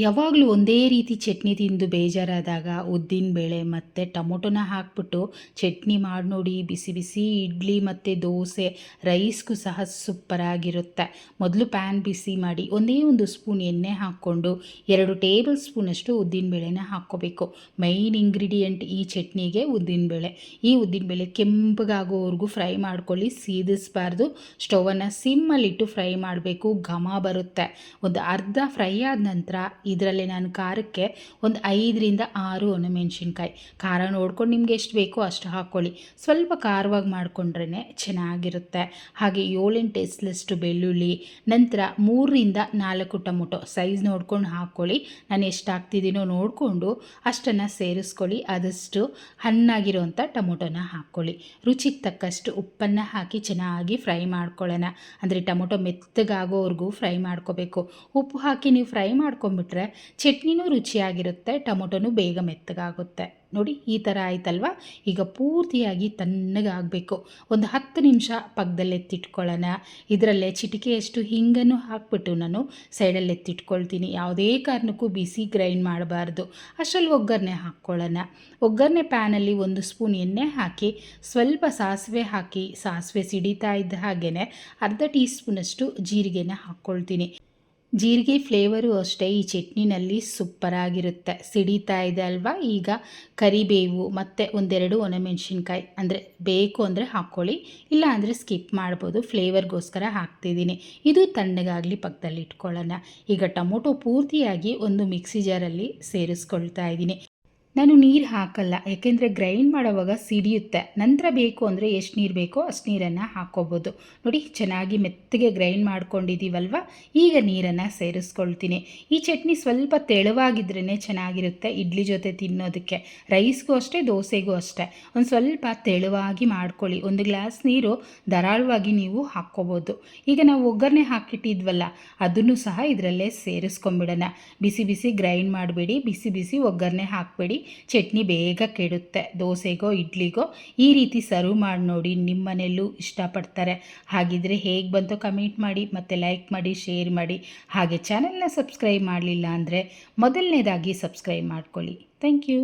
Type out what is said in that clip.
ಯಾವಾಗಲೂ ಒಂದೇ ರೀತಿ ಚಟ್ನಿ ತಿಂದು ಬೇಜಾರಾದಾಗ ಉದ್ದಿನಬೇಳೆ ಮತ್ತು ಟೊಮೊಟೊನ ಹಾಕ್ಬಿಟ್ಟು ಚಟ್ನಿ ಮಾಡಿ ನೋಡಿ, ಬಿಸಿ ಬಿಸಿ ಇಡ್ಲಿ ಮತ್ತು ದೋಸೆ, ರೈಸ್ಗೂ ಸಹ ಸೂಪರಾಗಿರುತ್ತೆ. ಮೊದಲು ಪ್ಯಾನ್ ಬಿಸಿ ಮಾಡಿ ಒಂದೇ ಒಂದು ಸ್ಪೂನ್ ಎಣ್ಣೆ ಹಾಕ್ಕೊಂಡು ಎರಡು ಟೇಬಲ್ ಸ್ಪೂನಷ್ಟು ಉದ್ದಿನಬೇಳೆನ ಹಾಕ್ಕೋಬೇಕು. ಮೈನ್ ಇಂಗ್ರೀಡಿಯೆಂಟ್ ಈ ಚಟ್ನಿಗೆ ಉದ್ದಿನಬೇಳೆ ಈ ಉದ್ದಿನಬೇಳೆ ಕೆಂಪಗಾಗೋವರೆಗೂ ಫ್ರೈ ಮಾಡ್ಕೊಳ್ಳಿ, ಸೀದಿಸ್ಬಾರ್ದು. ಸ್ಟವನ್ನು ಸಿಮ್ಮಲ್ಲಿಟ್ಟು ಫ್ರೈ ಮಾಡಬೇಕು, ಘಮ ಬರುತ್ತೆ. ಒಂದು ಅರ್ಧ ಫ್ರೈ ಆದ ನಂತರ ಇದರಲ್ಲಿ ನಾನು ಖಾರಕ್ಕೆ ಒಂದು ಐದರಿಂದ ಆರು ಒಣಮೆಣ್ಸಿನ್ಕಾಯಿ ಖಾರ ನೋಡ್ಕೊಂಡು ನಿಮ್ಗೆ ಎಷ್ಟು ಬೇಕೋ ಅಷ್ಟು ಹಾಕ್ಕೊಳ್ಳಿ. ಸ್ವಲ್ಪ ಖಾರವಾಗಿ ಮಾಡಿಕೊಂಡ್ರೇ ಚೆನ್ನಾಗಿರುತ್ತೆ. ಹಾಗೆ ಏಳೆಂಟು ಟೇಸ್ಟ್ಲಷ್ಟು ಬೆಳ್ಳುಳ್ಳಿ, ನಂತರ ಮೂರರಿಂದ ನಾಲ್ಕು ಟೊಮೊಟೊ ಸೈಜ್ ನೋಡ್ಕೊಂಡು ಹಾಕ್ಕೊಳ್ಳಿ. ನಾನು ಎಷ್ಟು ಹಾಕ್ತಿದ್ದೀನೋ ನೋಡಿಕೊಂಡು ಅಷ್ಟನ್ನು ಸೇರಿಸ್ಕೊಳ್ಳಿ. ಆದಷ್ಟು ಹಣ್ಣಾಗಿರೋವಂಥ ಟೊಮೊಟೊನ ಹಾಕ್ಕೊಳ್ಳಿ. ರುಚಿಗೆ ತಕ್ಕಷ್ಟು ಉಪ್ಪನ್ನು ಹಾಕಿ ಚೆನ್ನಾಗಿ ಫ್ರೈ ಮಾಡ್ಕೊಳ್ಳೋಣ. ಅಂದರೆ ಟೊಮೊಟೊ ಮೆತ್ತಗಾಗೋವರೆಗೂ ಫ್ರೈ ಮಾಡ್ಕೋಬೇಕು. ಉಪ್ಪು ಹಾಕಿ ನೀವು ಫ್ರೈ ಮಾಡ್ಕೊಂಬಿಟ್ರೆ ಚಟ್ನಿನೂ ರುಚಿಯಾಗಿರುತ್ತೆ, ಟೊಮೊಟೊನೂ ಬೇಗ ಮೆತ್ತಗಾಗುತ್ತೆ. ನೋಡಿ, ಈ ಥರ ಆಯ್ತಲ್ವಾ? ಈಗ ಪೂರ್ತಿಯಾಗಿ ತಣ್ಣಗಾಗಬೇಕು. ಒಂದು ಹತ್ತು ನಿಮಿಷ ಪಕ್ಕದಲ್ಲಿ ಎತ್ತಿಟ್ಕೊಳ್ಳೋಣ. ಇದರಲ್ಲೇ ಚಿಟಿಕೆಯಷ್ಟು ಹಿಂಗನ್ನು ಹಾಕ್ಬಿಟ್ಟು ನಾನು ಸೈಡಲ್ಲಿ ಎತ್ತಿಟ್ಕೊಳ್ತೀನಿ. ಯಾವುದೇ ಕಾರಣಕ್ಕೂ ಬಿಸಿ ಗ್ರೈಂಡ್ ಮಾಡಬಾರ್ದು. ಅಷ್ಟರಲ್ಲಿ ಒಗ್ಗರಣೆ ಹಾಕ್ಕೊಳ್ಳೋಣ. ಒಗ್ಗರಣೆ ಪ್ಯಾನಲ್ಲಿ ಒಂದು ಸ್ಪೂನ್ ಎಣ್ಣೆ ಹಾಕಿ, ಸ್ವಲ್ಪ ಸಾಸಿವೆ ಹಾಕಿ, ಸಾಸಿವೆ ಸಿಡಿತಾ ಇದ್ದ ಹಾಗೆಯೇ ಅರ್ಧ ಟೀ ಸ್ಪೂನಷ್ಟು ಜೀರಿಗೆನ ಹಾಕ್ಕೊಳ್ತೀನಿ. ಜೀರಿಗೆ ಫ್ಲೇವರು ಅಷ್ಟೇ, ಈ ಚಟ್ನಿನಲ್ಲಿ ಸೂಪರಾಗಿರುತ್ತೆ ಸಿಡಿತಾ ಇದೆ ಅಲ್ವಾ? ಈಗ ಕರಿಬೇವು ಮತ್ತು ಒಂದೆರಡು ಒಣಮೆಣ್ಸಿನ್ಕಾಯಿ ಅಂದರೆ ಬೇಕು ಅಂದರೆ ಹಾಕ್ಕೊಳ್ಳಿ, ಇಲ್ಲ ಅಂದರೆ ಸ್ಕಿಪ್ ಮಾಡ್ಬೋದು. ಫ್ಲೇವರ್ಗೋಸ್ಕರ ಹಾಕ್ತಿದ್ದೀನಿ. ಇದು ತಣ್ಣಗಾಗಲಿ ಪಕ್ಕದಲ್ಲಿ ಇಟ್ಕೊಳ್ಳೋಣ ಈಗ ಟೊಮೊಟೊ ಪೂರ್ತಿಯಾಗಿ ಒಂದು ಮಿಕ್ಸಿ ಜಾರಲ್ಲಿ ಸೇರಿಸ್ಕೊಳ್ತಾ ಇದ್ದೀನಿ. ನಾನು ನೀರು ಹಾಕಲ್ಲ, ಯಾಕೆಂದರೆ ಗ್ರೈಂಡ್ ಮಾಡೋವಾಗ ಸಿಡಿಯುತ್ತೆ. ನಂತರ ಬೇಕು ಅಂದರೆ ಎಷ್ಟು ನೀರು ಬೇಕೋ ಅಷ್ಟು ನೀರನ್ನು ಹಾಕ್ಕೋಬೋದು ನೋಡಿ, ಚೆನ್ನಾಗಿ ಮೆತ್ತಗೆ ಗ್ರೈಂಡ್ ಮಾಡ್ಕೊಂಡಿದ್ದೀವಲ್ವ ಈಗ ನೀರನ್ನು ಸೇರಿಸ್ಕೊಳ್ತೀನಿ. ಈ ಚಟ್ನಿ ಸ್ವಲ್ಪ ತೆಳುವಾಗಿದ್ರೇ ಚೆನ್ನಾಗಿರುತ್ತೆ ಇಡ್ಲಿ ಜೊತೆ ತಿನ್ನೋದಕ್ಕೆ. ರೈಸ್ಗೂ ಅಷ್ಟೇ, ದೋಸೆಗೂ ಅಷ್ಟೇ. ಒಂದು ಸ್ವಲ್ಪ ತೆಳುವಾಗಿ ಮಾಡ್ಕೊಳ್ಳಿ. ಒಂದು ಗ್ಲಾಸ್ ನೀರು ಧಾರಾಳವಾಗಿ ನೀವು ಹಾಕ್ಕೋಬೋದು. ಈಗ ನಾವು ಒಗ್ಗರಣೆ ಹಾಕಿಟ್ಟಿದ್ವಲ್ಲ, ಅದನ್ನು ಸಹ ಇದರಲ್ಲೇ ಸೇರಿಸ್ಕೊಂಬಿಡೋಣ ಬಿಸಿ ಬಿಸಿ ಗ್ರೈಂಡ್ ಮಾಡಬೇಡಿ, ಬಿಸಿ ಬಿಸಿ ಒಗ್ಗರಣೆ ಹಾಕಬೇಡಿ. ಚಟ್ನಿ ಬೇಗ ಕೆಡುತ್ತೆ. ದೋಸೆಗೋ, ಇಡ್ಲಿಗೋ, ಈ ರೀತಿ ಸರ್ವ್ ಮಾಡಿ ನೋಡಿ ನಿಮ್ಮ ಮನೆಯಲ್ಲೂ ಇಷ್ಟಪಡ್ತಾರೆ. ಹಾಗಿದ್ರೆ ಹೇಗೆ ಬಂತೋ ಕಮೆಂಟ್ ಮಾಡಿ, ಮತ್ತು ಲೈಕ್ ಮಾಡಿ ಶೇರ್ ಮಾಡಿ. ಹಾಗೆ ಚಾನಲ್ನ ಸಬ್ಸ್ಕ್ರೈಬ್ ಮಾಡಲಿಲ್ಲ ಅಂದರೆ ಮೊದಲನೇದಾಗಿ ಸಬ್ಸ್ಕ್ರೈಬ್ ಮಾಡ್ಕೊಳ್ಳಿ. Thank you